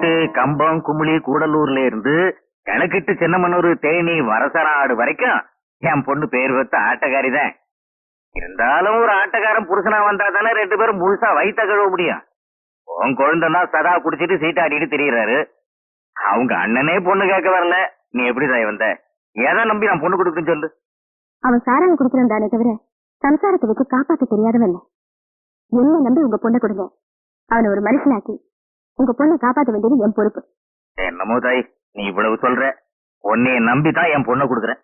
இங்கிட்டு கம்பம் குமுளி கூடலூர்ல இருந்து கணக்கிட்டு சின்னமனூர் தேனி வரசராடு வரைக்கும் என் பொண்ணு பேர் வைத்த ஆட்டக்காரி தான். இருந்தாலும் ஒரு ஆட்டக்காரன் புருஷனா வந்தா தானே ரெண்டு பேரும் முழுசா வயித்த கழுவ முடியும். உன் குழந்தைன்னா சதா குடிச்சிட்டு சீட்டாடிட்டு திரியறாரு. அவங்க அண்ணனே பொண்ணு கேட்க வரல. நீ எப்படி தாய் வந்த? எதை நம்பி நான் பொண்ணு கொடுக்குன்னு சொல்லு. அவன் சாராயம் குடிக்கிறான் தவிர சம்சாரத்தை வச்சு காப்பாத்த தெரியாதவன் என்ன நம்பி உங்க பொண்ணை கொடுங்க. அவனை ஒரு மனுஷனாக்கி உங்க பொண்ணை காப்பாத்த வேண்டியது என் பொறுப்பு. என்னமோ தாய் நீ இவ்வளவு சொல்ற. உன்னைய நம்பி தான் என் பொண்ணை கொடுக்குறேன்.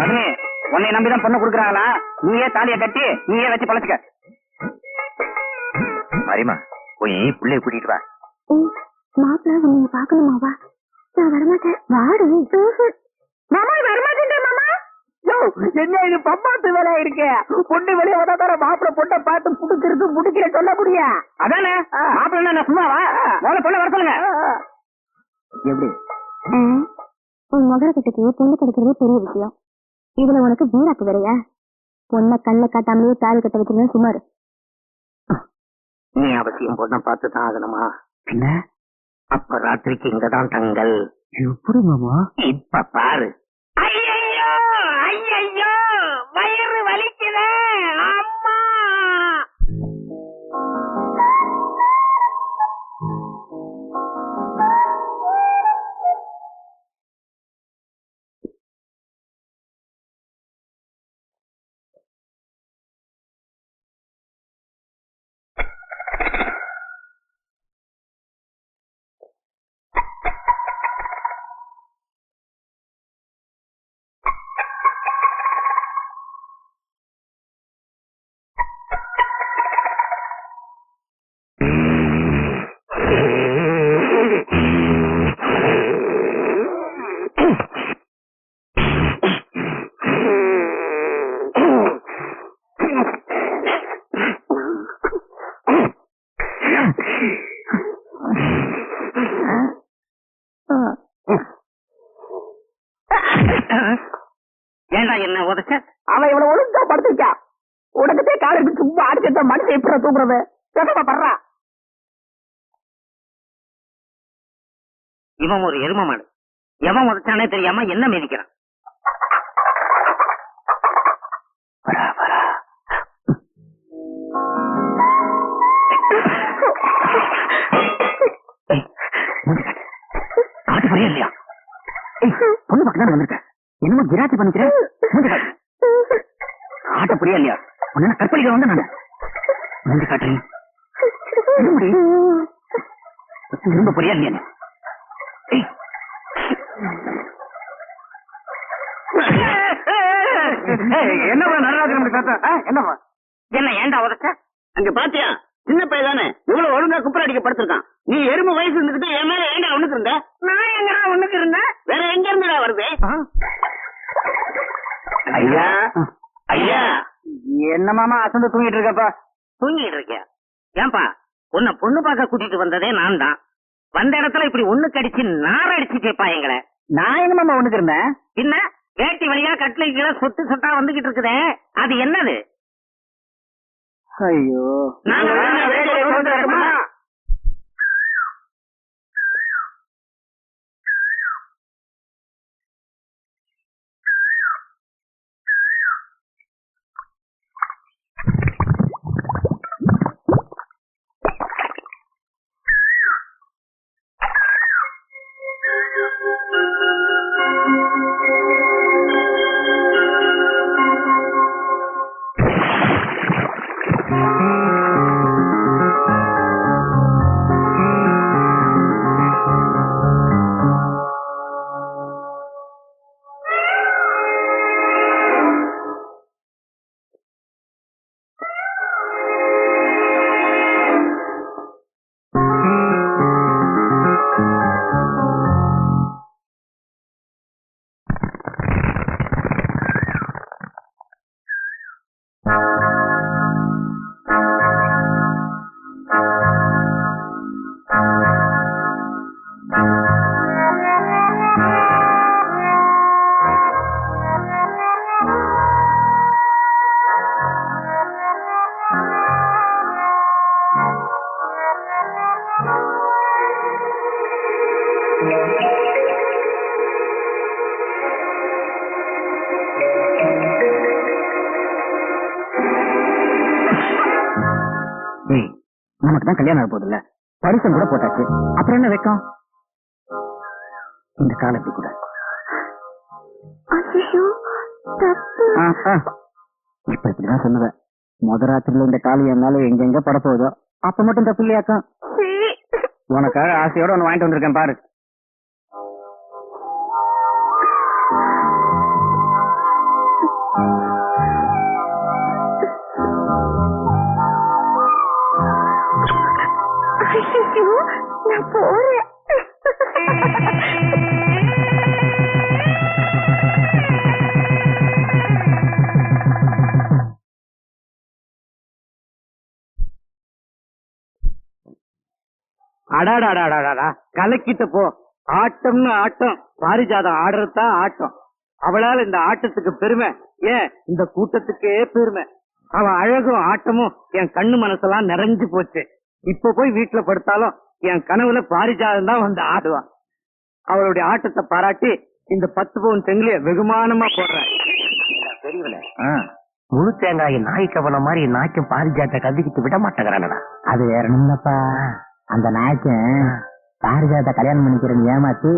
மகனே உன்னை நம்பி தான் பொண்ணு கொடுக்குறாங்களா? நீயே தாலிய கட்டி நீயே வச்சு பழச்சுக்க. மரிமா போய் பிள்ளைய கூட்டிட்டு வா. மாப்பிள்ள நீங்க பாக்கணுமாவா நான் வரமாட்டேன். வாடு. மாமா என்ன இது பம்பாத்து வேலை இருக்கு? பொண்ணு வெளியே வந்தாதார மாப்பிள்ள பொண்ணை பார்த்து புடுக்கிறது புடிக்கிற சொல்ல முடியும் அதானே? மாப்பிள்ளை என்ன சும்மாவா? முதல்ல பொண்ணை வர சொல்லுங்க. எப்படி? உன் மகரக்கட்டுக்கு பொண்ணு கிடைக்கிறதே பெரிய விஷயம். இதுல உனக்கு வீராக்கு வேறையா? பொண்ணை கல்ல காட்டாமலே தாலி கட்ட வச்சிருந்தேன் சுமார் நீ அவசியம் பொண்ணை பார்த்து தான் ஆகணுமா? என்ன அப்ப ராத்திரிக்கு இங்கதான் தங்கள் எப்படி மாமா இப்ப பாரு. ஏண்டா என்ன உதச்ச? அவன் இவ்வளவு ஒழுங்கா படுத்துருக்கா. உனக்குத்தே காலுக்கு சும்மா அடிச்சத மனுஷன் எப்படி தூக்குறது படுறா இவன் ஒரு எரும மாடு. எவன் உதச்சானே தெரியாம என்ன மிதிக்கிறான்? காட்டு போறியா இல்லையா? ஏய், பொண்ணு பக்கம் தான் வந்திருக்க. என்னமோ கிராச்சி பண்ணிக்கிறேன் மூஞ்சி புரியா இல்லையா? உன்ன கற்பழிக்க வந்து நானு. வந்து காட்டுறேன். என்ன திரும்ப புரியா இல்லையா நீ? ஏய். என்னப்பா நடராஜன் கத்த என்னப்பா என்ன ஏன்டா உதச்ச? அங்க பாத்தியா? சின்ன பையன் தானே? இவ்வளவு ஒழுங்கா குப்பர் அடிக்க படுத்திருக்கான். நீ எருமை வயசு இருந்துகிட்டு என் மேல ஏண்டா ஒண்ணுக்கு இருந்த? நான் எங்க ஒண்ணுக்கு இருந்தேன் வேற எங்க இருந்துடா வருது? ஐயா? ஐயா? என்ன மாமா அசந்து தூங்கிட்டு இருக்கப்பா? தூங்கிட்டு இருக்கியா? ஏன்பா உன்னை பொண்ணு பார்க்க கூட்டிட்டு வந்ததே நான் தான். வந்த இடத்துல இப்படி ஒண்ணு கடிச்சு நார அடிச்சுட்டேப்பா எங்களை. நான் என்ன மாமா ஒண்ணுக்கு இருந்தேன்? பின்ன வேட்டி வழியா கட்டில கீழே சொத்து சொட்டா வந்துகிட்டு இருக்குதே. அது என்னது? ஐயோ. Música நமக்கு தான் கல்யாணம் ஆக போகுதுல்ல? பரிசம் கூட போட்டாச்சு. அப்புறம் என்ன வைக்கும்? இந்த காலத்தை கூட. இப்ப இப்படிதான் சொல்லுவேன் முத ராத்திரில இந்த காலி என்னால எங்கெங்க பட போகுதோ அப்ப மட்டும் தப்பு இல்லையாக்கும். உனக்காக ஆசையோட ஒண்ணு வாங்கிட்டு வந்திருக்கேன் பாரு. அடாடாடாடாடா கலக்கிட்ட போ. ஆட்டம்னு ஆட்டம். பாரிஜாதம் ஆடுறதுதான் ஆட்டம். அவளால இந்த ஆட்டத்துக்கு பெருமை. ஏன்? இந்த கூட்டத்துக்கே பெருமை. அவ அழகும் ஆட்டமும் என் கண்ணு மனசெல்லாம் நிறைஞ்சு போச்சு. இப்ப போய் வீட்டுல படுத்தாலும் என் கனவுல பாரிஜாதம் தான் வந்து ஆடுவான் அவளுடைய ஆட்டத்தை பாராட்டி இந்த பத்து பவுன் செங்கிலிய வெகுமானமா போடுறேன். முழு தேங்காய் நாய் கவனம் மாதிரி நாய்க்கும் பாரிஜாத்த கதிக்கிட்டு விட மாட்டேங்கிறானடா. அது வேற அந்த நாயக்கன் பாரிஜாத கல்யாணம் பண்ணிக்கிறேன்னு ஏமாத்தி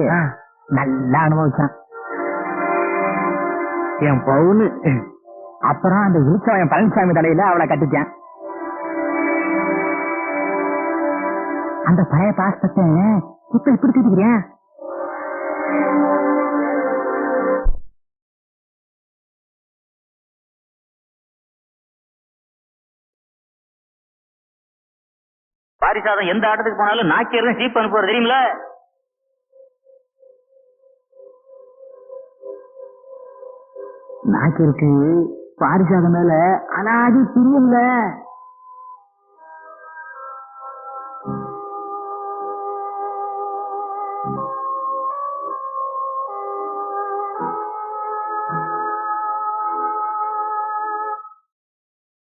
நல்லா அனுபவிச்சான். என் பவுனு. அப்புறம் அந்த இழுச்சவன் பழனிசாமி தலையில அவளை கட்டிச்சான் அந்த பழைய பாஸ்தத்தை இப்ப இப்படி தூக்கிக்கிறேன் பாரிசாதம் எந்த ஆட்டத்துக்கு போனாலும் நாக்கியரும் ஜீப் அனுப்புவார் தெரியுங்களா நாக்கிற்கு பாரிசாதம் மேல அனாதி பிரியம்ல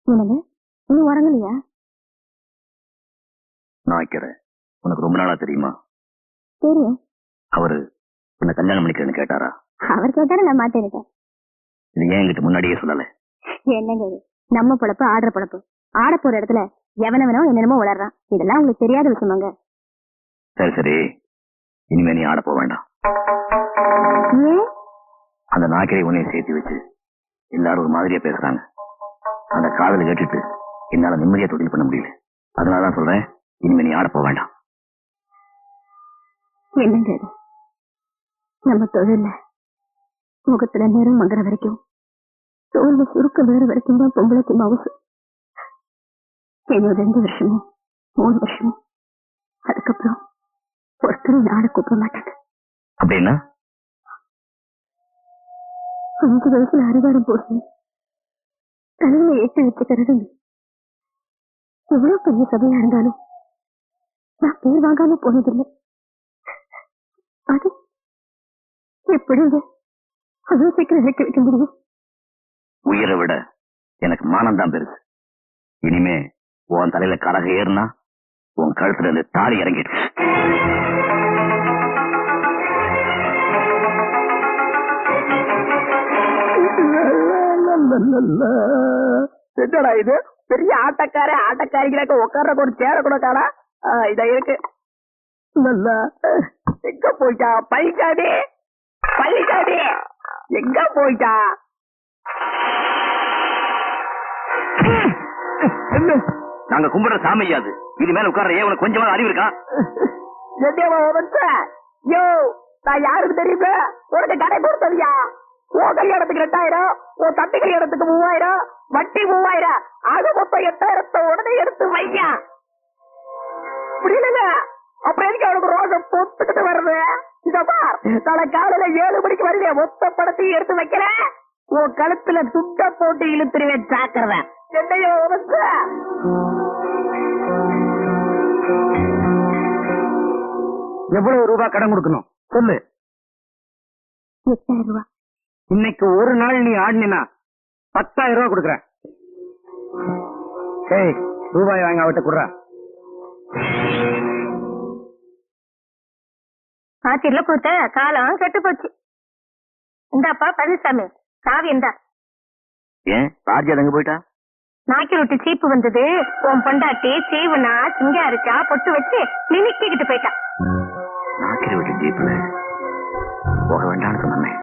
என்னங்க இன்னும் உறங்கலையா? நாய்க்கிறேன் உனக்கு ரொம்ப நாளா தெரியுமா? தெரியும். அவரு உன்னை கல்யாணம் பண்ணிக்கிறேன்னு கேட்டாரா? அவர் கேட்டாரு நான் மாட்டேன்ட்டேன் இது ஏன் என்கிட்ட முன்னாடியே சொல்லல? என்னங்க நம்ம பொழப்பு ஆடுற பொழப்பு. ஆட போற இடத்துல எவனவனோ என்னென்னமோ வளர்றான். இதெல்லாம் உங்களுக்கு தெரியாத விஷயமாங்க. சரி சரி. இனிமே நீ ஆட போக வேண்டாம். அந்த நாய்க்கரை உன்னையும் சேர்த்து வச்சு எல்லாரும் ஒரு மாதிரியா பேசுறாங்க. அந்த காதல கேட்டுட்டு என்னால நிம்மதியா தொழில் பண்ண முடியல. அதனாலதான் சொல்றேன் இனிமே நீ ஆட போக வேண்டாம். என்னங்க நம்ம தொழில்ல முகத்துல நேரம் மங்குற வரைக்கும் தோல்வி சுருக்க வேற வரைக்கும் தான் பொம்பளைக்கு மவுசு. இன்னும் ரெண்டு வருஷமும் மூணு வருஷமும் அதுக்கப்புறம் ஒருத்தரும் நாட கூப்பிட மாட்டாங்க. அப்படின்னா? அஞ்சு வயசுல அரிவாரம் போட்டு தலையில ஏற்றி வச்சுக்கிறது எவ்வளவு பெரிய சபையா இருந்தாலும் நான் பேர் வாங்காம போனதில்லை. அது எப்படிங்க அவ்வளவு சீக்கிரம் ஏற்றி வைக்க முடியும்? உயிரை விட எனக்கு மானம் தான் பெருசு. இனிமே உன் தலையில கரக ஏறுனா உன் கழுத்துல இருந்து தாலி இறங்கிடுச்சு என்னடா இது? பெரிய ஆட்டக்கார ஆட்டக்காரிகளுக்கு உட்கார்றக்கு ஒரு சேர கூட காணா? இத இருக்கு. நல்லா எங்க போயிட்டா? பைக்காடி பள்ளிக்காடி எங்க போயிட்டா? என்ன? நாங்க கும்பிடுற சாமி அது. இது மேல உட்கார்ற உனக்கு கொஞ்சமா அறிவு இருக்கா? என்னவா உனக்கு யோ நான் யாருக்கு தெரியுமா? உனக்கு கடை கொடுத்ததியா உன் கல்யாணத்துக்கு ரெண்டாயிரம். உன் தம்பி கல்யாணத்துக்கு மூவாயிரம் வட்டி மூவாயிரம். ஆக மொத்தம் எட்டாயிரத்தை உடனே எடுத்து வையா புரியலங்க அப்புறம் எதுக்கு அவனுக்கு ரோகம் பொத்துக்கிட்டு வருது? இத பார் நாளை காலையில ஏழு மணிக்கு வருது மொத்த படத்தையும் எடுத்து வைக்கிறேன். உன் கழுத்துல துண்ட போட்டு இழுத்துருவேன் சாக்கிறத என்னையோ எவ்வளவு ரூபாய் கடன் கொடுக்கணும்? சொல்லு. எட்டாயிரம் ரூபாய் இன்னைக்கு ஒரு நாள் நீ ஆடினா பத்தாயிரம் ரூபாய் கொடுக்குறேன். ஏய் ரூபாய் வாங்க அவட்ட குடுறா. ஆத்திரில கொடுத்த காலம் கெட்டு போச்சு. இந்தாப்பா பழனிசாமி காவி இந்தா. ஏன் ராஜா எங்க போயிட்டா? நாக்கி ரொட்டி சீப்பு வந்தது. உன் பொண்டாட்டி சீவுனா சிங்காரிக்கா பொட்டு வச்சு மினுக்கிக்கிட்டு போயிட்டா. போக வேண்டாம்னு சொன்னேன்